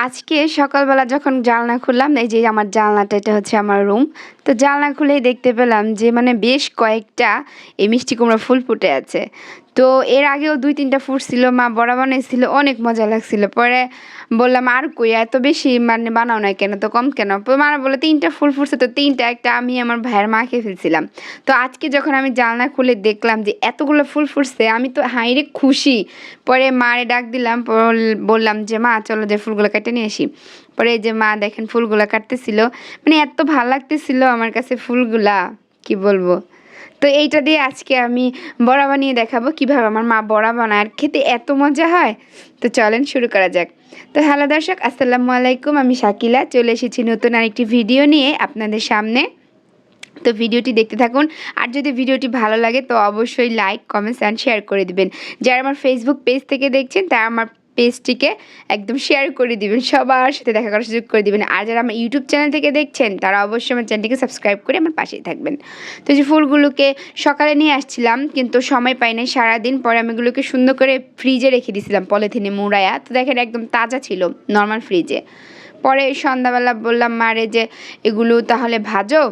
আজকে সকালবেলা যখন জানলা খুললাম এই যে আমার জানলাটা এটা হচ্ছে আমার রুম তো জানলা খুলেই দেখতে পেলাম যে মানে বেশ কয়েকটা এই মিষ্টি কুমড়া ফুল ফুটে আছে। তো এর আগেও দুই তিনটা ফুটছিল, মা বড়া বানাইছিল, অনেক মজা লাগছিল। পরে বললাম, আর কই, এত বেশি মানে বানাও না কেন? তো কম কেন? মা বলে তিনটা ফুল ফুটছে তো তিনটা, একটা আমি আমার ভাইয়ের মাকে ফেলছিলাম। তো আজকে যখন আমি জানলা খুলে দেখলাম যে এতগুলো ফুল ফুটছে, আমি তো হাইরে খুশি। পরে মারে ডাক দিলাম বললাম যে, মা, চলো যে ফুলগুলো কেটে নিয়ে আসি। পরে এই যে মা দেখেন ফুলগুলো কাটতেছিল মানে এত ভালো লাগতেছিল আমার কাছে ফুলগুলা, কি বলব? তো এইটা দিয়ে আজকে আমি বড়া বানিয়ে দেখাবো কীভাবে আমার মা বড়া বানায় আর খেতে এত মজা হয়। তো চলেন শুরু করা যাক। তো হ্যালো দর্শক, আসসালামু আলাইকুম, আমি শাকিলা, চলে এসেছি নতুন আরেকটি ভিডিও নিয়ে আপনাদের সামনে। তো ভিডিওটি দেখতে থাকুন, আর যদি ভিডিওটি ভালো লাগে তো অবশ্যই লাইক, কমেন্টস, অ্যান্ড শেয়ার করে দিবেন। যারা আমার ফেসবুক পেজ থেকে দেখছেন, তারা আমার পেজটিকে একদম শেয়ার করে দিবেন, সবার সাথে দেখা করার সুযোগ করে দিবেন। আর যারা আমার ইউটিউব চ্যানেল থেকে দেখছেন, তারা অবশ্যই আমার চ্যানেলটিকে সাবস্ক্রাইব করে আমার পাশেই থাকবেন। তো যে ফুলগুলোকে সকালে নিয়ে আসছিলাম, কিন্তু সময় পাই নাই, সারাদিন পরে আমি এগুলোকে সুন্দর করে ফ্রিজে রেখে দিয়েছিলাম পলিথিনে মুড়ায়া তো দেখেন একদম তাজা ছিল নর্মাল ফ্রিজে পরে সন্ধ্যাবেলা বললাম মারে যে এগুলো তাহলে ভাজো।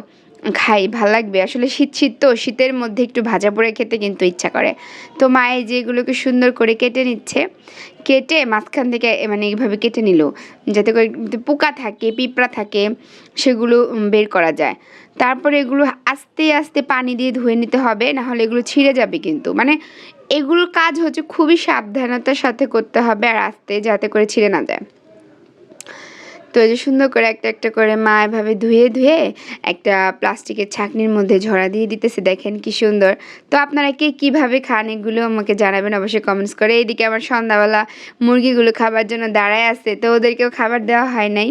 খাই, ভালো লাগবে। আসলে শীত শীত তো, শীতের মধ্যে একটু ভাজা পোড়া খেতে কিন্তু ইচ্ছা করে। তো মায়ে যেগুলোকে সুন্দর করে কেটে নিচ্ছে। কেটে মাঝখান থেকে মানে এইভাবে কেটে নিল, যাতে করে পোকা থাকে, পিঁপড়া থাকে, সেগুলো বের করা যায়। তারপরে এগুলো আস্তে আস্তে পানি দিয়ে ধুয়ে নিতে হবে, নাহলে এগুলো ছিঁড়ে যাবে কিন্তু। মানে এগুলোর কাজ হচ্ছে খুবই সাবধানতার সাথে করতে হবে, আর আস্তে যাতে করে ছিঁড়ে না যায়। তো যে সুন্দর করে একটা একটা করে মা এভাবে ধুয়ে ধুয়ে একটা প্লাস্টিকের ছাকনির মধ্যে ঝরা দিয়ে দিতেছে। দেখেন কি সুন্দর। তো আপনারা কে কীভাবে খান এগুলো আমাকে জানাবেন অবশ্যই কমেন্টস করে। এইদিকে আমার সন্ধ্যাবেলা মুরগিগুলো খাবার জন্য দাঁড়ায় আছে, তো ওদেরকেও খাবার দেওয়া হয় নাই।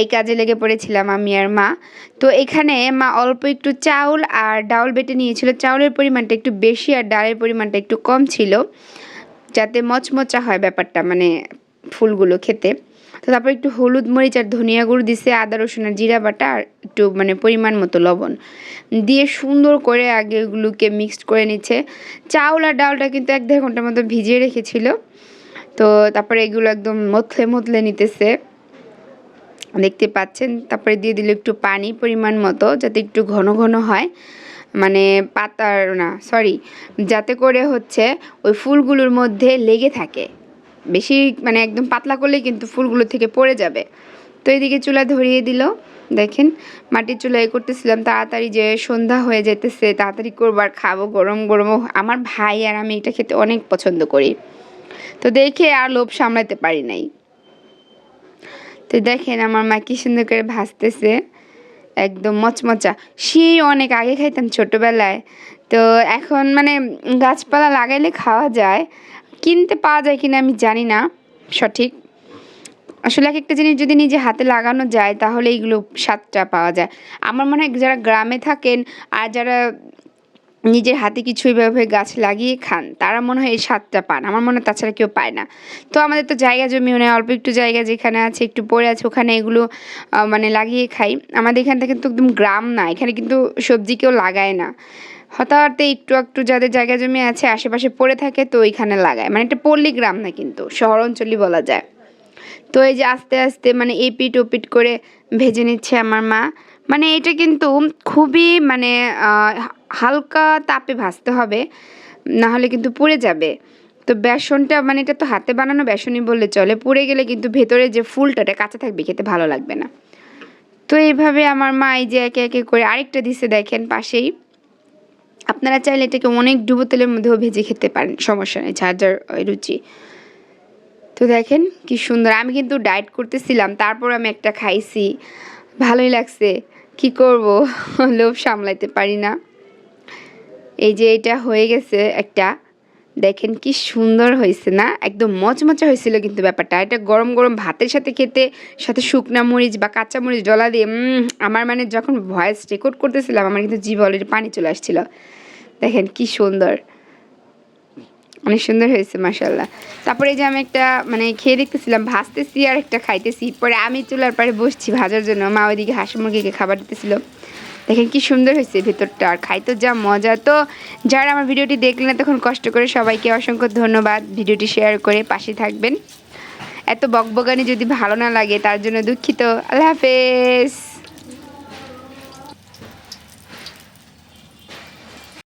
এই কাজে লেগে পড়েছিলাম আমি আর মা। তো এখানে মা অল্প একটু চাউল আর ডাউল বেটে নিয়েছিল। চাউলের পরিমাণটা একটু বেশি আর ডালের পরিমাণটা একটু কম ছিল। যাতে মচমচা হয় ব্যাপারটা মানে ফুলগুলো খেতে। তো তারপর একটু হলুদ মরিচ আর ধনিয়া গুঁড়ো দিছে, আদা, রসুন আর জিরা বাটা আর একটু মানে পরিমাণ মতো লবণ। দিয়ে সুন্দর করে আগে এগুলোকে মিক্সড করে নিচ্ছে। চাউল আর ডালটা কিন্তু এক দেড় ঘণ্টার মতো ভিজিয়ে রেখেছিল। তো তারপরে এগুলো একদম মথলে মথলে নিতেছে। দেখতে পাচ্ছেন, তারপরে দিয়ে দিল একটু পানি পরিমাণ মতো যাতে একটু ঘন ঘন হয়। মানে পাতার না সরি যাতে করে হচ্ছে ওই ফুলগুলোর মধ্যে লেগে থাকে। বেশি মানে একদম পাতলা করলে কিন্তু ফুলগুলো থেকে পড়ে যাবে। তো এদিকে চুলা ধরিয়ে দিল। দেখেন, মাটির চুলায় করতেছিলাম। তাড়াতাড়ি যে সন্ধ্যা হয়ে যেতেছে, তাড়াতাড়ি করব আর খাব গরম গরম। আমার ভাই আর আমি এটা খেতে অনেক পছন্দ করি। তো দেখে আর লোভ সামলাতে পারি নাই। তো দেখেন, আমার মা কি সুন্দর করে ভাজতেছে। একদম মচমচা। সেই অনেক আগে খাইতাম ছোটোবেলায়। তো এখন মানে গাছপালা লাগাইলে খাওয়া যায়, কিনতে পাওয়া যায় কিনা আমি জানি না সঠিক। আসলে এক একটা জিনিস যদি নিজে হাতে লাগানো যায় তাহলে এইগুলো স্বাদটা পাওয়া যায়। আমার মনে হয় যারা গ্রামে থাকেন আর যারা নিজের হাতে কিছু এইভাবে গাছ লাগিয়ে খান। তারা মনে হয় এই স্বাদটা পান। আমার মনে হয় তাছাড়া কেউ পায় না। তো আমাদের তো জায়গা জমি মানে অল্প একটু জায়গা যেখানে আছে, একটু পড়ে আছে, ওখানে এগুলো মানে লাগিয়ে খাই। আমাদের এখান থেকে কিন্তু একদম গ্রাম না, এখানে কিন্তু সবজি কেউ লাগায় না। হঠাৎ একটু একটু যাদের জায়গা জমি আছে, আশেপাশে পড়ে থাকে, তো ওইখানে লাগায়। মানে এটা পল্লী গ্রাম না কিন্তু শহর অঞ্চলই বলা যায়। তো এই যে আস্তে আস্তে মানে এপিট ওপিট করে ভেজে নিচ্ছে আমার মা। মানে এটা কিন্তু খুবই মানে হালকা তাপে ভাজতে হবে না হলে কিন্তু পুড়ে যাবে। তো বেসনটা মানে এটা তো হাতে বানানো বেসনই বললে চলে, পুড়ে গেলে কিন্তু ভেতরে যে ফুলটাটা কাঁচা থাকবে, খেতে ভালো লাগবে না। তো এইভাবে আমার মা এই যে একে একে করে আরেকটা দিছে দেখেন পাশেই। আপনারা চাইলে এটাকে অনেক ডুবো তেলের মধ্যেও ভেজে খেতে পারেন, সমস্যা নেই যার যার রুচি। তো দেখেন কি সুন্দর, আমি কিন্তু ডায়েট করতেছিলাম, তারপর আমি একটা খাইছি, ভালোই লাগছে। কি করব? লোভ সামলাইতে পারি না। এই যে এটা হয়ে গেছে একটা। দেখেন কি সুন্দর হয়েছে না? একদম মচমচা হয়েছিল কিন্তু ব্যাপারটা। এটা গরম গরম ভাতের সাথে খেতে, সাথে শুকনা মরিচ বা কাঁচা মরিচ ডলা দিয়ে আমার মানে যখন ভয়েস রেকর্ড করতেছিলাম, আমার কিন্তু জিভ অলরেডি পানি চলে আসছিল। দেখেন কি সুন্দর। অনেক সুন্দর হয়েছে মাসাল্লাহ তারপরে যে আমি একটা মানে খেয়ে দেখতেছিলাম, ভাজতেছি আর একটা খাইতেছি। পরে আমি চুলার পাড়ে বসছি ভাজার জন্য। মা ওইদিকে হাঁস মুরগিকে খাবার দিতেছিল। দেখেন কি সুন্দর হয়েছে ভেতরটা। আর খাইতে যা মজা। তো যারা আমার ভিডিওটি দেখলেন তখন কষ্ট করে সবাইকে অসংখ্য ধন্যবাদ ভিডিওটি শেয়ার করে পাশে থাকবেন। এত বকবগানি যদি ভালো না লাগে, তার জন্য দুঃখিত। আল্লাহ হাফেজ।